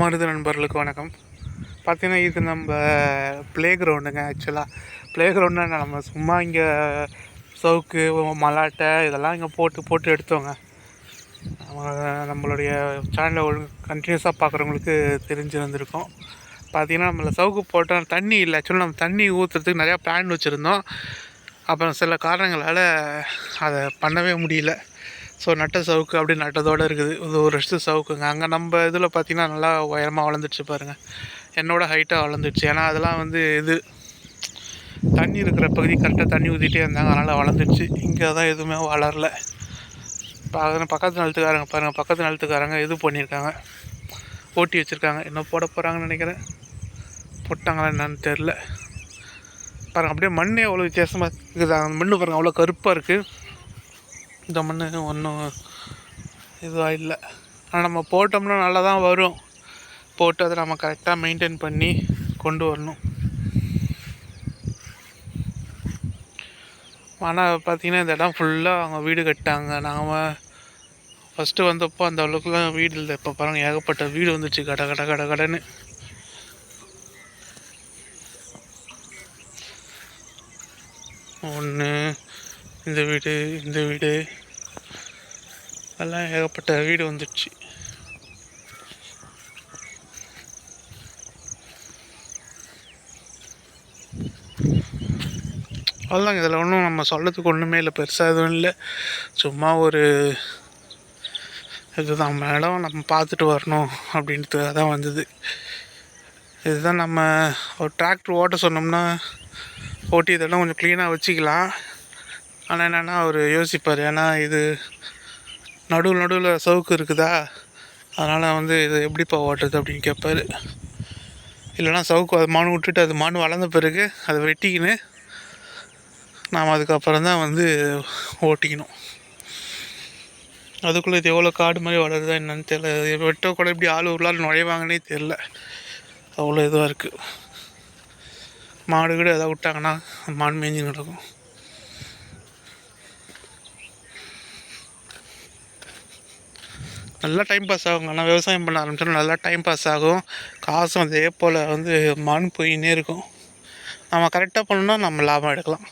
மருது நண்பர்களுக்கு வணக்கம். பார்த்தீங்கன்னா இது நம்ம ப்ளே கிரவுண்டுங்க ஆக்சுவலாக ப்ளே கிரவுண்டுனா நம்ம சும்மா இங்கே சவுக்கு மலாட்டை இதெல்லாம் இங்கே போட்டு போட்டு எடுத்தோங்க. நம்மளுடைய சேனலை ஒழுங்கு கண்டினியூஸாக பார்க்குறவங்களுக்கு தெரிஞ்சு பார்த்திங்கன்னா பார்த்தீங்கன்னா சவுக்கு போட்டால் தண்ணி இல்லை ஆக்சுவலாக நம்ம தண்ணி ஊற்றுறதுக்கு நிறையா பிளான் வச்சுருந்தோம். அப்புறம் சில காரணங்களால் அதை பண்ணவே முடியல. ஸோ நட்ட சவுக்கு அப்படி நட்டதோடு இருக்குது. இது ஒரு வருஷத்து சவுக்குங்க. அங்கே நம்ம இதில் பார்த்தீங்கன்னா நல்லா உயரமாக வளர்ந்துடுச்சு பாருங்கள் என்னோட ஹைட்டாக வளர்ந்துடுச்சு. ஏன்னா அதெல்லாம் வந்து இது தண்ணி இருக்கிற பகுதி கரெக்டாக தண்ணி ஊற்றிட்டே இருந்தாங்க. அதனால் வளர்ந்துடுச்சு. இங்கே தான் எதுவுமே வளரல. அதனால் பக்கத்து நிலத்துக்காரங்க பாருங்கள் பக்கத்து நிலத்துக்காரங்க இது பண்ணியிருக்காங்க. ஓட்டி வச்சுருக்காங்க. என்ன போட போகிறாங்கன்னு நினைக்கிறேன். போட்டாங்களா என்னன்னு தெரில பாருங்க அப்படியே மண்ணே அவ்வளோ வித்தியாசமாக இருக்குது. அந்த மண்ணு பாருங்கள் அவ்வளோ கருப்பாக இருக்குது இந்த மண் ஒன்றும் இதுவாக இல்லை. ஆனால் நம்ம போட்டோம்னா நல்லா தான் வரும். போட்டு அதை நம்ம கரெக்டாக மெயின்டைன் பண்ணி கொண்டு வரணும். ஆனால் பார்த்திங்கன்னா இந்த இடம் ஃபுல்லாக அவங்க வீடு கட்டாங்க நாம் ஃபஸ்ட்டு வந்தப்போ அந்த அளவுக்குலாம் வீடு இல்லை. இப்போ பாருங்கள் ஏகப்பட்ட வீடு வந்துச்சு. கட கட கட கடன்னு. ஒன்று இந்த வீடு இந்த வீடு. எல்லாம் ஏகப்பட்ட வீடு வந்துடுச்சு. அவ்வளோதாங்க இதில் ஒன்றும் நம்ம சொல்லத்துக்கு ஒன்றுமே இல்லை. பெருசாக எதுவும் இல்லை. சும்மா ஒரு இதுதான். நம்ம இடம் நம்ம பார்த்துட்டு வரணும் அப்படின்றதுக்காக தான் வந்தது. இதுதான் நம்ம ஒரு டிராக்டர் ஓட்ட சொன்னோம்னா ஓட்டி இதெல்லாம் கொஞ்சம் க்ளீனாக வச்சுக்கலாம். ஆனால் என்னென்னா அவர் யோசிப்பார் ஏன்னா இது நடுவில் நடுவில் சவுக்கு இருக்குதா? அதனால் வந்து இது எப்படிப்பா ஓட்டுறது அப்படின்னு கேட்பார் இல்லைன்னா சவுக்கு அது மானு விட்டுட்டு அது மானு வளர்ந்த பிறகு அதை வெட்டிக்கின்னு நாம் அதுக்கப்புறம் தான் வந்து ஓட்டிக்கணும். அதுக்குள்ளே இது எவ்வளோ காடு மாதிரி வளருதா என்னன்னு தெரியல. வெட்ட கூட எப்படி ஆள் உருளால் நுழைவாங்கன்னே தெரில அவ்வளோ இதுவாக இருக்குது மாடு கூட எதாவது விட்டாங்கன்னா மான் மேய்ஞ்சி நடக்கும். நல்லா டைம் பாஸ் ஆகும் ஆனால் விவசாயம் பண்ண ஆரம்பிச்சோன்னா நல்லா டைம் பாஸ் ஆகும். காசும் அதே போல் வந்து மண் போயின்னே இருக்கும். நம்ம கரெக்டாக பண்ணோன்னா நம்ம லாபம் எடுக்கலாம்.